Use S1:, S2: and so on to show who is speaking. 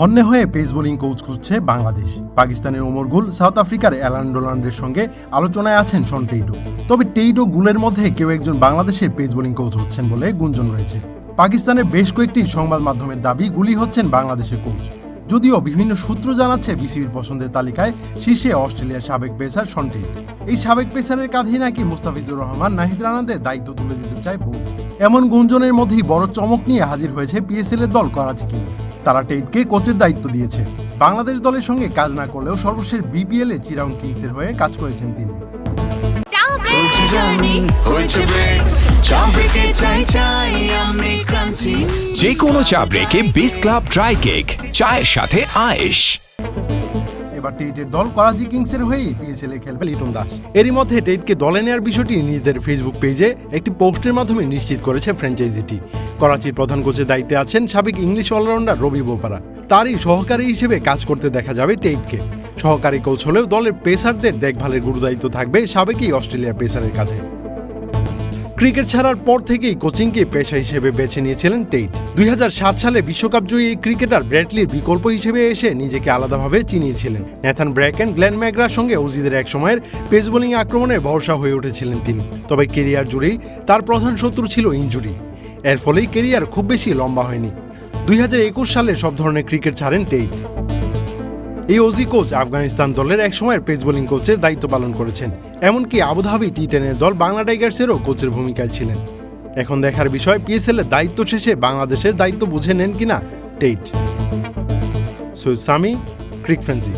S1: হন্যে হয়ে pace bowling coach খুঁজছে বাংলাদেশ। পাকিস্তানের ওমর গুল সাউথ আফ্রিকার অ্যালান ডোলান্ডের সঙ্গে আলোচনায় আছেন শন টেইটো। তবে টেইটো গুলের মধ্যে কেউ একজন বাংলাদেশের পেস বোলিং কোচ হচ্ছেন বলে গুঞ্জন রয়েছে। পাকিস্তানের বেশ কয়েকটি সংবাদ মাধ্যমের দাবি, গুলি হচ্ছেন বাংলাদেশের কোচ। যদিও বিভিন্ন সূত্র জানাচ্ছে বিসিবির পছন্দের তালিকায় শীর্ষে অস্ট্রেলিয়ার সাবেক পেসার শন এই সাবেক পেসারের কাঁধেই নাকি মুস্তাফিজুর রহমান, নাহিদ রানাদের দায়িত্ব তুলে দিতে চায় বউ। এমন গুঞ্জনের মধ্যেই বড় চমক নিয়ে হাজির হয়েছে পিএসএল এর দল করাচি কিংস। তারা টেটকে কোচের দায়িত্ব দিয়েছে। বাংলাদেশ দলের সঙ্গে কাজ না করলেও সর্বশেষ বিপিএল এ চিরাং কিংসের হয়ে কাজ করেছেন তিনি।
S2: যে কোনো চা ব্রেকে বিস ক্লাব ড্রাই কেক চায়ের সাথে আয়েশ।
S1: এবার টেটের দল করাচি কিংসের হয়েই পিএসএল খেলবে লিটন দাস। এরই মধ্যে টেটকে দলে নেওয়ার বিষয়টি নিজেদের ফেসবুক পেজে একটি পোস্টের মাধ্যমে নিশ্চিত করেছে ফ্র্যাঞ্চাইজিটি করাচির প্রধান কোচের দায়িত্বে আছেন সাবেক ইংলিশ অলরাউন্ডার রবি বোপারা। তারই সহকারী হিসেবে কাজ করতে দেখা যাবে টেটকে। সহকারী কোচ হলেও দলের পেসারদের দেখভালের গুরুদায়িত্ব থাকবে সাবেকই অস্ট্রেলিয়ার পেসারের কাঁধে। ক্রিকেট ছাড়ার পর থেকেই কোচিংকে পেশা হিসেবে বেছে নিয়েছিলেন টেইট। দুই হাজার সাত সালে বিশ্বকাপ জয়ী এই ক্রিকেটার ব্র্যাডলির বিকল্প হিসেবে এসে নিজেকে আলাদাভাবে চিনিয়েছিলেন। নেথান ব্র্যাকেন গ্লেন ম্যাগরার সঙ্গে অজিদের এক সময়ের পেস বোলিং আক্রমণের ভরসা হয়ে উঠেছিলেন তিনি। তবে কেরিয়ার জুড়েই তার প্রধান শত্রু ছিল ইনজুরি এর ফলেই কেরিয়ার খুব বেশি লম্বা হয়নি। দুই হাজার একুশ সালে সব ধরনের ক্রিকেট ছাড়েন টেইট। এই ওজি কোচ আফগানিস্তান দলের এক সময়ের পেস বোলিং কোচের দায়িত্ব পালন করেছেন। এমনকি আবুধাবি টি টেনের দল বাংলা টাইগার্সেরও কোচের ভূমিকায় ছিলেন। এখন দেখার বিষয় পিএসএল এর দায়িত্ব শেষে বাংলাদেশের দায়িত্ব বুঝে নেন কিনা Tait. Syed Sami, cric frenzy